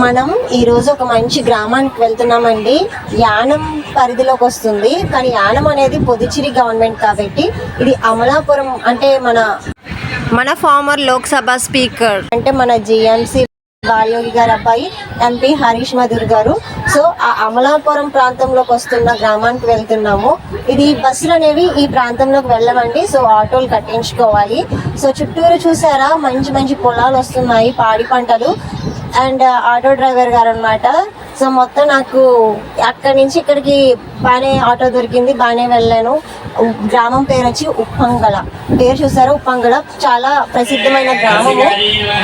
మనం ఈరోజు ఒక మంచి గ్రామానికి వెళ్తున్నామండి. యానం పరిధిలోకి వస్తుంది. కానీ యానం అనేది పొదిచిరి గవర్నమెంట్ కాబట్టి ఇది అమలాపురం అంటే మన మన ఫార్మర్ లోక్సభ స్పీకర్ అంటే మన జిఎంసి బాలయోగి గారు అబ్బాయి ఎంపీ హరీష్ మధుర్ గారు. సో ఆ అమలాపురం ప్రాంతంలోకి వస్తున్న గ్రామానికి వెళ్తున్నాము. ఇది బస్సులు అనేవి ఈ ప్రాంతంలోకి వెళ్ళవండి. సో ఆటోలు కట్టించుకోవాలి. సో చుట్టూరు చూసారా? మంచి మంచి పొలాలు వస్తున్నాయి. పాడి పంటలు. అండ్ ఆటో డ్రైవర్ గారు అనమాట సో మొత్తం నాకు అక్కడి నుంచి ఇక్కడికి బాగానే ఆటో దొరికింది బాగానే వెళ్ళాను. గ్రామం పేరు వచ్చి ఉప్పంగళ. పేరు చూసారా? ఉప్పంగళ. చాలా ప్రసిద్ధమైన గ్రామము.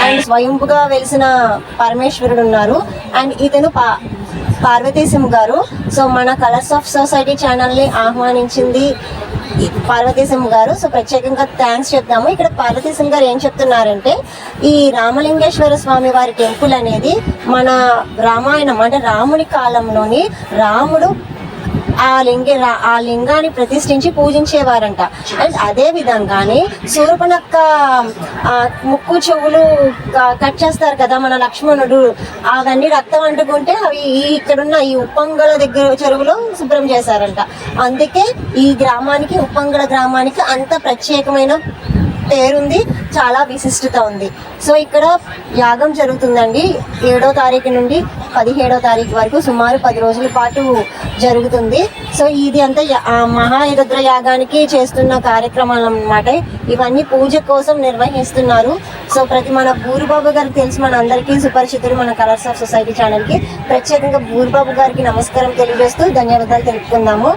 అండ్ స్వయంపుగా వెలిసిన పరమేశ్వరుడు ఉన్నారు. అండ్ ఇతను పా పార్వతీశం గారు. సో మన కలర్స్ ఆఫ్ సొసైటీ ఛానల్ని ఆహ్వానించింది పార్వతీశం గారు. సో ప్రత్యేకంగా థ్యాంక్స్ చెప్తాము ఇక్కడ పార్వతీశం గారు ఏం చెప్తున్నారంటే ఈ రామలింగేశ్వర స్వామి వారి టెంపుల్ అనేది మన రామాయణం అంటే రాముని కాలంలోని రాముడు లింగ ఆ లింగాన్ని ప్రతిష్ఠించి పూజించేవారంట. అండ్ అదే విధంగానే శూర్పణక్క ముక్కు చెవులు కట్ చేస్తారు కదా మన లక్ష్మణుడు. అవన్నీ రక్తం అంటుకుంటే అవి ఈ ఇక్కడున్న ఈ ఉప్పంగళ దగ్గర చెరువులో శుభ్రం చేశారంట. అందుకే ఈ గ్రామానికి ఉప్పంగళ గ్రామానికి అంత ప్రత్యేకమైన పేరుంది చాలా విశిష్టత ఉంది. సో ఇక్కడ యాగం జరుగుతుందండి. ఏడో తారీఖు నుండి పదిహేడో తారీఖు వరకు సుమారు పది రోజుల పాటు జరుగుతుంది. సో ఇది అంతా యా- మహాయుద్ర యాగానికి చేస్తున్న కార్యక్రమాలు అన్నమాట. ఇవన్నీ పూజ కోసం నిర్వహిస్తున్నారు. సో ప్రతి మన బూరుబాబు గారికి తెలుసు మన అందరికీ సుపరిచితుడు మన కలర్స్ ఆఫ్ సొసైటీ ఛానల్కి ప్రత్యేకంగా బూరుబాబు గారికి నమస్కారం తెలియజేస్తూ ధన్యవాదాలు తెలుపుకుందాము.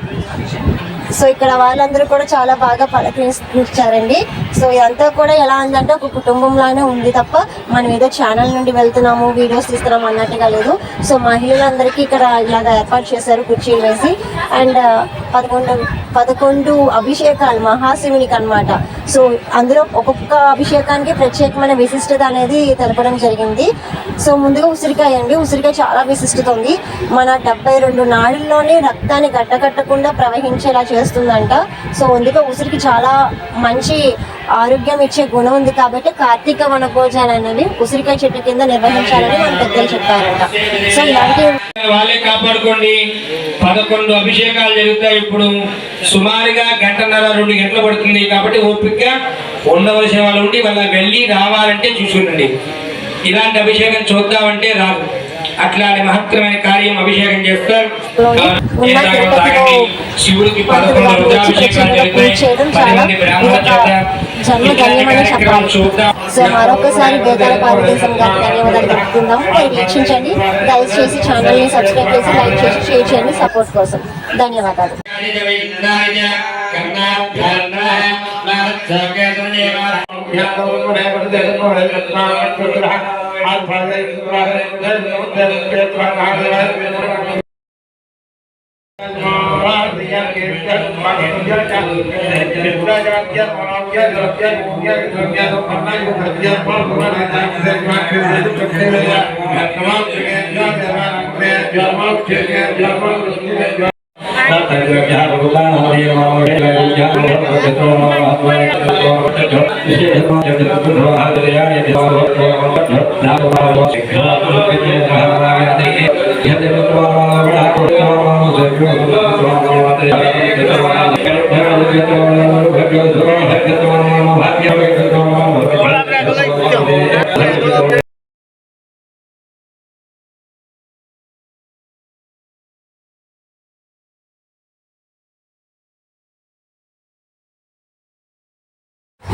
సో ఇక్కడ వాళ్ళందరూ కూడా చాలా బాగా పలకరించారండి. సో ఇదంతా కూడా ఎలా ఉందంటే ఒక కుటుంబంలానే ఉంది తప్ప మనం ఏదో ఛానల్ నుండి వెళ్తున్నాము వీడియోస్ తీస్తున్నాము అన్నట్టుగా లేదు. సో మహిళలందరికీ ఇక్కడ ఇలాగ ఏర్పాటు చేశారు కుర్చీలు వేసి. అండ్ పదకొండు పదకొండు అభిషేకాలు మహాశివునికి అనమాట సో అందులో ఒక్కొక్క అభిషేకానికి ప్రత్యేకమైన విశిష్టత అనేది తెలపడం జరిగింది. సో ముందుగా ఉసిరికాయ అండి. ఉసిరికాయ చాలా విశిష్టత ఉంది. మన డెబ్బై రెండు నాడుల్లోనే రక్తాన్ని గడ్డకట్టకుండా ప్రవహించేలా చేస్తుందంట. సో అందుకే ఉసిరికి చాలా మంచి ఆరోగ్యం ఇచ్చే గుణం ఉంది కాబట్టి కార్తీక వనభోజాలు అనేవి ఉసిరికాయ చెట్టు కింద నిర్వహించాలని మన పెద్దలు చెప్పారంట. సో ఇలాంటి వాళ్ళే కాపాడుకోండి. పదకొండు అభిషేకాలు జరుగుతాయి. ఇప్పుడు సుమారుగా గంటన్నర రెండు గంటలు పడుతుంది కాబట్టి ఓపికగా ఉండవలసిన వాళ్ళు ఉండి వాళ్ళ వెళ్ళి రావాలంటే చూసుకుండండి ఇలాంటి అభిషేకం చూద్దామంటే రాదు. అట్లాంటి మహత్తరమైన కార్యం అభిషేకం చేస్తారు. శివుడికి పదకొండు రుద్రాభిషేకాలు జరుగుతాయి. పది మంది చేత ఇట్లాంటి ధన్యమని చెప్పాలి సో మరొకసారి బేతాల భారతదేశం గారికి ధన్యవాదాలు తెలుపుకుందాం మీరు వీక్షించండి దయచేసి ఛానల్ని సబ్స్క్రైబ్ చేసి లైక్ చేసి షేర్ చేయండి సపోర్ట్ కోసం ధన్యవాదాలు किया क्या कितना जवाब किया तनाव किया जवाब किया वो किया कितना किया तो पन्ना को कर दिया पर भगवान आता है इधर का इधर करते हुए तमाम जगह जहाँ जहाँ रखते हैं जहाँ जगह जहाँ रखते हैं Yeah.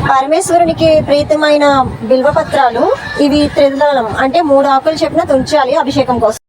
పరమేశ్వరునికి ప్రీతమైన బిల్వపత్రాలు ఇవి త్రిదళం అంటే మూడు ఆకులు చెప్పిన తుంచాలి అభిషేకం కోసం.